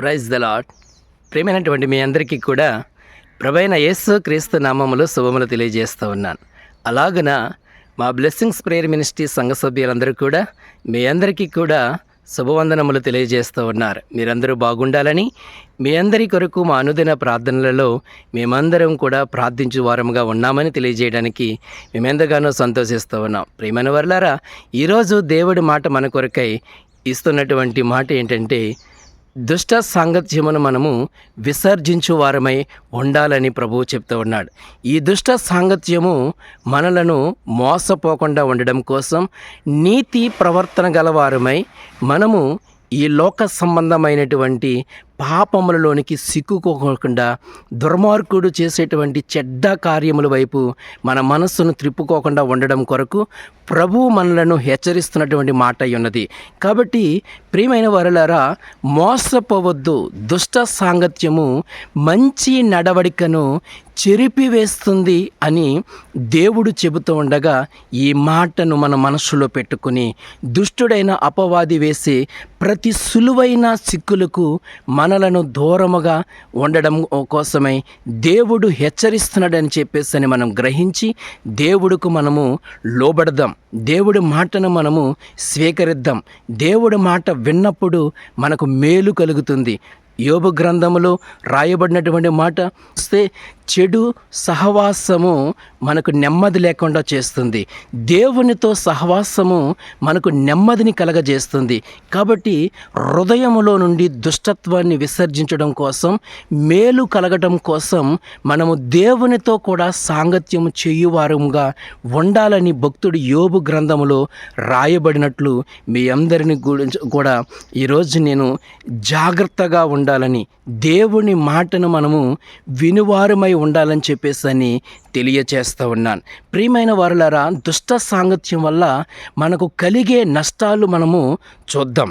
Praise the lot ప్రేమైనటువంటి మీ అందరికీ కూడా ప్రభైన యేసు క్రీస్తు నామములు శుభములు తెలియజేస్తూ ఉన్నాను. అలాగున మా బ్లెస్సింగ్స్ ప్రేయర్ మినిస్ట్రీ సంఘ సభ్యులందరూ కూడా మీ అందరికీ కూడా శుభవందనములు తెలియజేస్తూ ఉన్నారు. మీరందరూ బాగుండాలని మీ అందరి కొరకు మా అనుదిన ప్రార్థనలలో మేమందరం కూడా ప్రార్థించు వారముగా ఉన్నామని తెలియజేయడానికి మేమెంతగానో సంతోషిస్తూ ఉన్నాం. ప్రేమను వర్లారా ఈరోజు దేవుడి మాట మన కొరకై ఇస్తున్నటువంటి మాట ఏంటంటే దుష్ట సాంగత్యమును మనము విసర్జించు వారమై ఉండాలని ప్రభువు చెప్తూ ఉన్నాడు. ఈ దుష్ట సాంగత్యము మనలను మోసపోకుండా ఉండడం కోసం నీతి ప్రవర్తన గలవారమై మనము ఈ లోక సంబంధమైనటువంటి పాపములలోనికి సిక్కుకోకుండా దుర్మార్గుడు చేసేటువంటి చెడ్డ కార్యముల వైపు మన మనస్సును త్రిప్పుకోకుండా ఉండడం కొరకు ప్రభువు మనలను హెచ్చరిస్తున్నటువంటి మాట అయి ఉన్నది. కాబట్టి ప్రియమైన వరులారా మోసపోవద్దు. దుష్ట సాంగత్యము మంచి నడవడికను చెరిపివేస్తుంది అని దేవుడు చెబుతూ ఉండగా ఈ మాటను మన మనస్సులో పెట్టుకుని దుష్టుడైన అపవాది వేసే ప్రతి సులువైన సిక్కులకు మన మనలను దూరముగా ఉండడం కోసమై దేవుడు హెచ్చరిస్తున్నాడని చెప్పేసి అని మనం గ్రహించి దేవుడుకు మనము లోబడదాం. దేవుడి మాటను మనము స్వీకరిద్దాం. దేవుడి మాట విన్నప్పుడు మనకు మేలు కలుగుతుంది. యోబు గ్రంథములో రాయబడినటువంటి మాట వస్తే చెడు సహవాసము మనకు నెమ్మది లేకుండా చేస్తుంది. దేవునితో సహవాసము మనకు నెమ్మదిని కలగజేస్తుంది. కాబట్టి హృదయములో నుండి దుష్టత్వాన్ని విసర్జించడం కోసం మేలు కలగటం కోసం మనము దేవునితో కూడా సాంగత్యము చేయువారముగా ఉండాలని భక్తుడు యోబు గ్రంథములో రాయబడినట్లు మీ అందరిని గురించి కూడా ఈరోజు నేను జాగ్రత్తగా ఉండాలని దేవుని మాటను మనము వినువారమై ఉండాలని చెప్పేసి అని తెలియచేస్తూ ఉన్నాను. ప్రియమైన వారులారా దుష్ట సాంగత్యం వల్ల మనకు కలిగే నష్టాలు మనము చూద్దాం.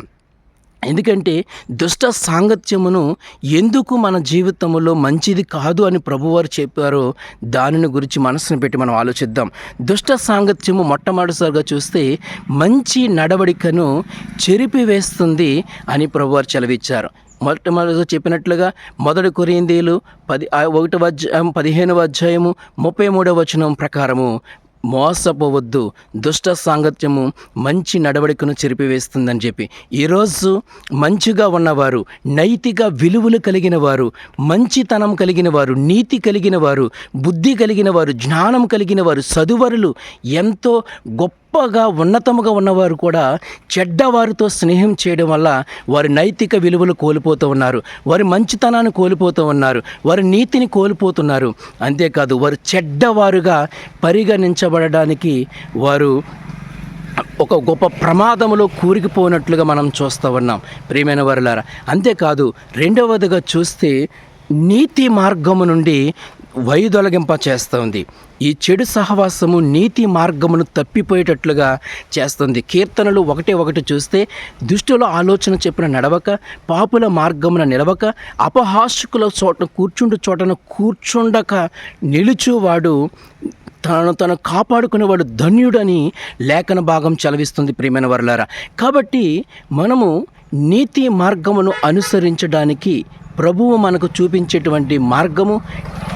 ఎందుకంటే దుష్ట సాంగత్యమును ఎందుకు మన జీవితంలో మంచిది కాదు అని ప్రభువారు చెప్పారో దానిని గురించి మనసును పెట్టి మనం ఆలోచిద్దాం. దుష్ట సాంగత్యము మొట్టమొదటిసారిగా చూస్తే మంచి నడవడికను చెరిపివేస్తుంది అని ప్రభువారు చెలవిచ్చారు. మొట్టమొదటి చెప్పినట్లుగా మొదటి కొరిందీలు పది ఆ ఒకటవ అధ్యాయం పదిహేనవ అధ్యాయము ముప్పై మూడవ వచనం ప్రకారము మోసపోవద్దు దుష్ట సాంగత్యము మంచి నడవడికను చెరిపివేస్తుందని చెప్పి. ఈరోజు మంచిగా ఉన్నవారు నైతిక విలువలు కలిగిన వారు మంచితనం కలిగిన వారు నీతి కలిగిన వారు బుద్ధి కలిగిన వారు జ్ఞానం కలిగిన వారు సదువరులు ఎంతో గొప్ప గొప్పగా ఉన్నతముగా ఉన్నవారు కూడా చెడ్డవారితో స్నేహం చేయడం వల్ల వారి నైతిక విలువలు కోల్పోతూ ఉన్నారు. వారి మంచితనాన్ని కోల్పోతూ ఉన్నారు. వారి నీతిని కోల్పోతున్నారు. అంతేకాదు వారు చెడ్డవారుగా పరిగణించబడడానికి వారు ఒక గొప్ప ప్రమాదంలో కూరికిపోయినట్లుగా మనం చూస్తూ ఉన్నాం. ప్రియమైన వారులారా అంతేకాదు రెండవదిగా చూస్తే నీతి మార్గము నుండి వైదొలగింప చేస్తుంది. ఈ చెడు సహవాసము నీతి మార్గమును తప్పిపోయేటట్లుగా చేస్తుంది. కీర్తనలు ఒకటే ఒకటి చూస్తే దుష్టుల ఆలోచన చెప్పిన నడవక పాపుల మార్గమున నిలవక అపహాసుకుల చోట కూర్చుండు చోటను కూర్చుండక నిలుచువాడు తనను తను కాపాడుకునేవాడు ధన్యుడని లేఖన భాగం చలవిస్తుంది ప్రియమైన వర్లారా. కాబట్టి మనము నీతి మార్గమును అనుసరించడానికి ప్రభువు మనకు చూపించేటువంటి మార్గము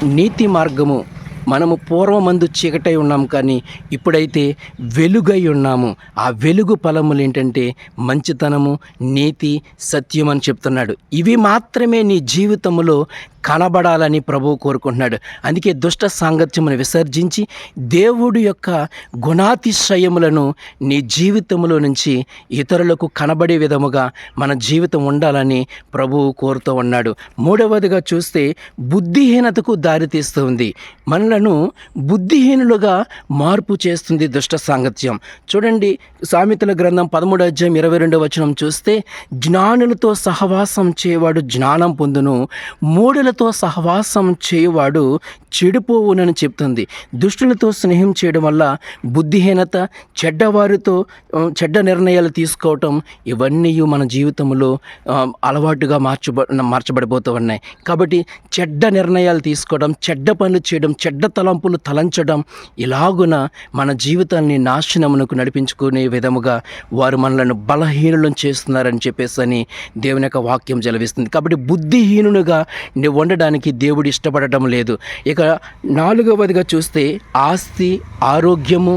నీతి మార్గము మనము పూర్వమందు చీకటై ఉన్నాం కానీ ఇప్పుడైతే వెలుగై ఉన్నాము. ఆ వెలుగు ఫలములు ఏంటంటే మంచితనము నీతి సత్యం అని చెప్తున్నాడు. ఇవి మాత్రమే నీ జీవితంలో కనబడాలని ప్రభువు కోరుకుంటున్నాడు. అందుకే దుష్ట సాంగత్యమును విసర్జించి దేవుడు యొక్క గుణాతిశయములను నీ జీవితంలో నుంచి ఇతరులకు కనబడే విధముగా మన జీవితం ఉండాలని ప్రభువు కోరుతూ ఉన్నాడు. మూడవదిగా చూస్తే బుద్ధిహీనతకు దారితీస్తుంది మనలను బుద్ధిహీనులుగా మార్పు చేస్తుంది దుష్ట సాంగత్యం. చూడండి సామెతల గ్రంథం పదమూడు అధ్యాయం ఇరవై రెండవ వచనం చూస్తే జ్ఞానులతో సహవాసం చేయవాడు జ్ఞానం పొందును మూడుల దుష్టులతో సహవాసం చేయవాడు చెడిపోవునని చెప్తుంది. దుష్టులతో స్నేహం చేయడం వల్ల బుద్ధిహీనత చెడ్డవారితో చెడ్డ నిర్ణయాలు తీసుకోవటం ఇవన్నీ మన జీవితంలో అలవాటుగా మార్చబ మార్చబడిపోతూ ఉన్నాయి. కాబట్టి చెడ్డ నిర్ణయాలు తీసుకోవడం చెడ్డ పనులు చేయడం చెడ్డ తలంపులు తలంచడం ఇలాగున మన జీవితాన్ని నాశనమునకు నడిపించుకునే విధముగా వారు మనలను బలహీనులను చేస్తున్నారని చెప్పేసి అని దేవుని యొక్క వాక్యం జలవిస్తుంది కాబట్టి బుద్ధిహీనునిగా నువ్వు ఉండడానికి దేవుడు ఇష్టపడటం లేదు. ఇక నాలుగవదిగా చూస్తే ఆస్తి ఆరోగ్యము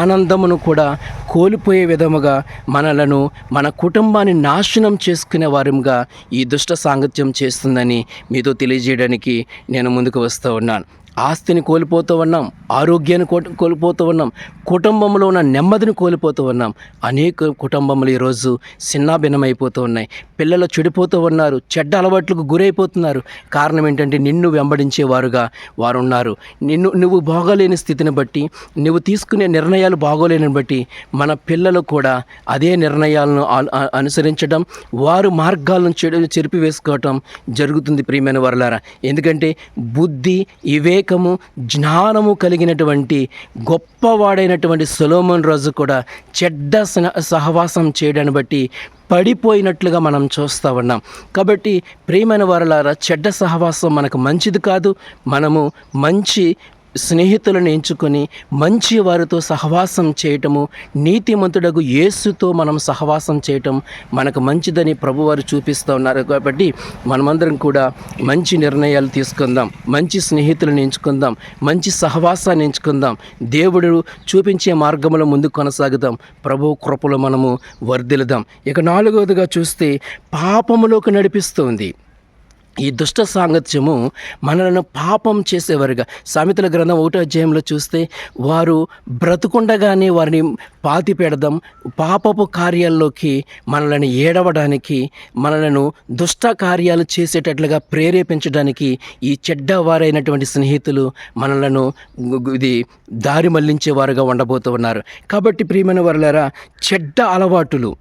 ఆనందమును కూడా కోల్పోయే విధముగా మనలను మన కుటుంబాన్ని నాశనం చేసుకునే వారంగా ఈ దుష్ట సాంగత్యం చేస్తుందని మీతో తెలియజేయడానికి నేను ముందుకు వస్తూ ఉన్నాను. ఆస్తిని కోల్పోతూ ఉన్నాం ఆరోగ్యాన్ని కో కోల్పోతూ ఉన్నాం కుటుంబంలో ఉన్న నెమ్మదిని కోల్పోతూ ఉన్నాం. అనేక కుటుంబములు ఈరోజు చిన్నాభిన్నమైపోతూ ఉన్నాయి. పిల్లలు చెడిపోతూ ఉన్నారు చెడ్డ అలవాట్లకు గురైపోతున్నారు. కారణం ఏంటంటే నిన్ను వెంబడించేవారుగా వారు ఉన్నారు నిన్ను నువ్వు బాగోలేని స్థితిని బట్టి నువ్వు తీసుకునే నిర్ణయాలు బాగోలేని బట్టి మన పిల్లలు కూడా అదే నిర్ణయాలను అనుసరించడం వారు మార్గాలను చెడు చెరిపివేసుకోవటం జరుగుతుంది ప్రియమైన వరలారా. ఎందుకంటే బుద్ధి వివేకము జ్ఞానము కలిగినటువంటి గొప్పవాడైనటువంటి సొలోమన్ రాజు కూడా చెడ్డ సహవాసం చేయడాన్ని బట్టి పడిపోయినట్లుగా మనం చూస్తూ ఉన్నాం. కాబట్టి ప్రియమైన వారలారా చెడ్డ సహవాసం మనకు మంచిది కాదు. మనము మంచి స్నేహితులను ఎంచుకొని మంచి వారితో సహవాసం చేయటము నీతిమంతుడకు యేసుతో మనం సహవాసం చేయటం మనకు మంచిదని ప్రభువారు చూపిస్తూ ఉన్నారు. కాబట్టి మనమందరం కూడా మంచి నిర్ణయాలు తీసుకుందాం మంచి స్నేహితులను ఎంచుకుందాం మంచి సహవాసాన్ని ఎంచుకుందాం. దేవుడు చూపించే మార్గంలో ముందుకు కొనసాగుదాం. ప్రభు కృపలో మనము వర్దిలుదాం ఇక నాలుగవదిగా చూస్తే పాపములోకి నడిపిస్తుంది. ఈ దుష్ట సాంగత్యము మనలను పాపం చేసేవారుగా. సామెతల గ్రంథం ఒకటో అధ్యాయంలో చూస్తే వారు బ్రతుకుండగానే వారిని పాతి పెడదాం పాపపు కార్యాల్లోకి మనల్ని ఏడవడానికి మనలను దుష్ట కార్యాలు చేసేటట్లుగా ప్రేరేపించడానికి ఈ చెడ్డ వారైనటువంటి స్నేహితులు మనలను ఇది దారి మళ్ళించేవారుగా ఉండబోతూ ఉన్నారు కాబట్టి ప్రియమైన వారులారా చెడ్డ అలవాటులు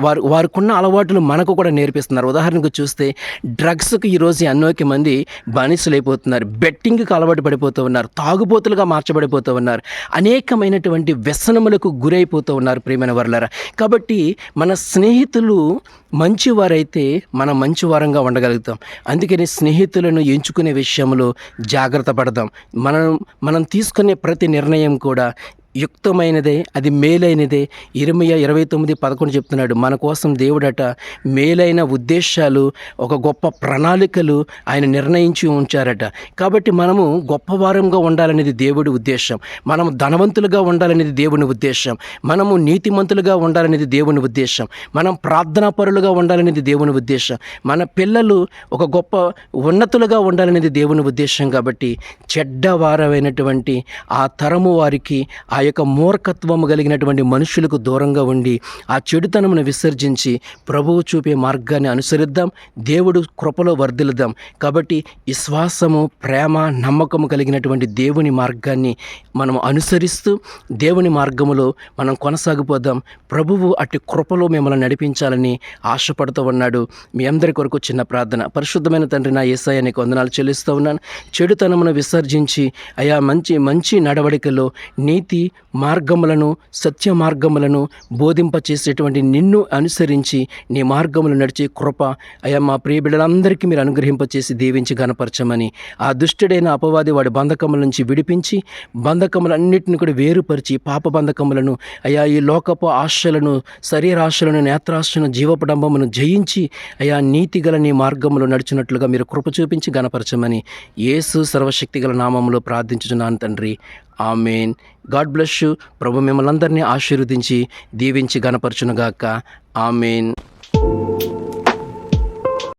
వారు వారికున్న అలవాట్లు మనకు కూడా నేర్పిస్తున్నారు. ఉదాహరణకు చూస్తే డ్రగ్స్కి ఈరోజు అనేక మంది బానిసలైపోతున్నారు. బెట్టింగ్కి అలవాటు పడిపోతూ ఉన్నారు. తాగుబోతులుగా మార్చబడిపోతూ ఉన్నారు. అనేకమైనటువంటి వ్యసనములకు గురైపోతూ ఉన్నారు ప్రియమైన వర్లరా. కాబట్టి మన స్నేహితులు మంచివారైతే మనం మంచివారంగా ఉండగలుగుతాం. అందుకని స్నేహితులను ఎంచుకునే విషయంలో జాగ్రత్త పడదాం. మనం మనం తీసుకునే ప్రతి నిర్ణయం కూడా యుక్తమైనదే అది మేలైనదే. ఇరవై ఇరవై తొమ్మిది పదకొండు చెప్తున్నాడు మన కోసం దేవుడట మేలైన ఉద్దేశాలు ఒక గొప్ప ప్రణాళికలు ఆయన నిర్ణయించి ఉంచారట. కాబట్టి మనము గొప్పవారంగా ఉండాలనేది దేవుడి ఉద్దేశం. మనము ధనవంతులుగా ఉండాలనేది దేవుని ఉద్దేశం. మనము నీతిమంతులుగా ఉండాలనేది దేవుని ఉద్దేశం. మనం ప్రార్థనాపరులుగా ఉండాలనేది దేవుని ఉద్దేశం. మన పిల్లలు ఒక గొప్ప ఉన్నతులుగా ఉండాలనేది దేవుని ఉద్దేశం కాబట్టి చెడ్డవారమైనటువంటి ఆ తరము వారికి ఆ యొక్క మూర్ఖత్వము కలిగినటువంటి మనుషులకు దూరంగా ఉండి ఆ చెడుతనమును విసర్జించి ప్రభువు చూపే మార్గాన్ని అనుసరిద్దాం దేవుడు కృపలో వర్ధిల్దాం కాబట్టి విశ్వాసము ప్రేమ నమ్మకము కలిగినటువంటి దేవుని మార్గాన్ని మనం అనుసరిస్తూ దేవుని మార్గములో మనం కొనసాగిపోదాం. ప్రభువు అట్టి కృపలో మిమ్మల్ని నడిపించాలని ఆశపడుతూ ఉన్నాడు. మీ అందరి కొరకు చిన్న ప్రార్థన. పరిశుద్ధమైన తండ్రి నా ఏసయ్య నీకు వందనాలు చెల్లిస్తూ ఉన్నాను. చెడుతనమును విసర్జించి అయా మంచి మంచి నడవడికలో నీతి మార్గములను సత్య మార్గములను బోధింపచేసేటువంటి నిన్ను అనుసరించి నీ మార్గములు నడిచే కృప అయా మా ప్రియ బిడ్డలందరికీ మీరు అనుగ్రహింపచేసి దీవించి గనపరచమని ఆ దుష్టుడైన అపవాది వాడి బంధకముల నుంచి విడిపించి బంధకములన్నింటిని కూడా వేరుపరిచి పాప బంధకములను అయా ఈ లోకపు ఆశలను శరీరాశలను నేత్రాశను జీవపడంబమును జయించి అయా నీతి గల నీ మార్గములు నడిచినట్లుగా మీరు కృప చూపించి గనపరచమని యేసు సర్వశక్తి గల నామములో ప్రార్థించుచున్నాను తండ్రి. ఆమెన్. God bless you. ప్రభు మిమ్మల్ని అందరినీ ఆశీర్వదించి దీవించి గనపరచునుగాక ఆమెన్.